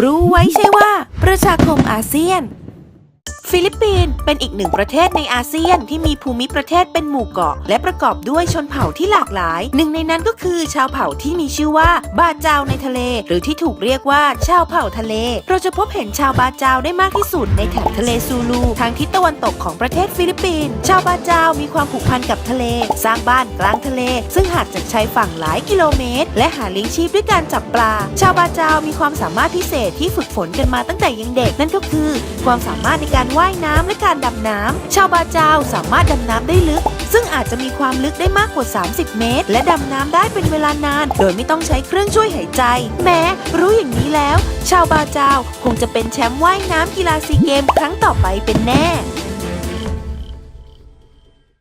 รู้ไว้ใช่ว่าประชาคมอาเซียน ฟิลิปปินส์เป็นอีกหนึ่งประเทศในอาเซียนที่มีภูมิประเทศเป็นหมู่เกาะ และประกอบด้วยชนเผ่าที่หลากหลาย หนึ่งในนั้นก็คือชาวเผ่าที่มีชื่อว่าบาจาวในทะเล หรือที่ถูกเรียกว่าชาวเผ่าทะเล เราจะพบเห็นชาวบาจาวได้มากที่สุดในแถบทะเลซูลูทางทิศตะวันตกของประเทศฟิลิปปินส์ชาวบาจาวมีความผูกพันกับทะเล สร้างบ้านกลางทะเล ซึ่งหางจากชายฝั่งหลายกิโลเมตร และหาเลี้ยงชีพด้วยการจับปลา ชาวบาจาวมีความสามารถพิเศษที่ฝึกฝนกันมาตั้งแต่ยังเด็กนั่นก็คือ ความสามารถในการว่ายน้ำและการดำน้ำชาวบาจาวสามารถดำน้ำได้ลึก ซึ่งอาจจะมีความลึกได้มากกว่า 30 เมตร และดำน้ำได้เป็นเวลานาน โดยไม่ต้องใช้เครื่องช่วยหายใจ แม้รู้อย่างนี้แล้ว ชาวบาจาวคงจะเป็นแชมป์ว่ายน้ำกีฬาซีเกมครั้งต่อไปเป็นแน่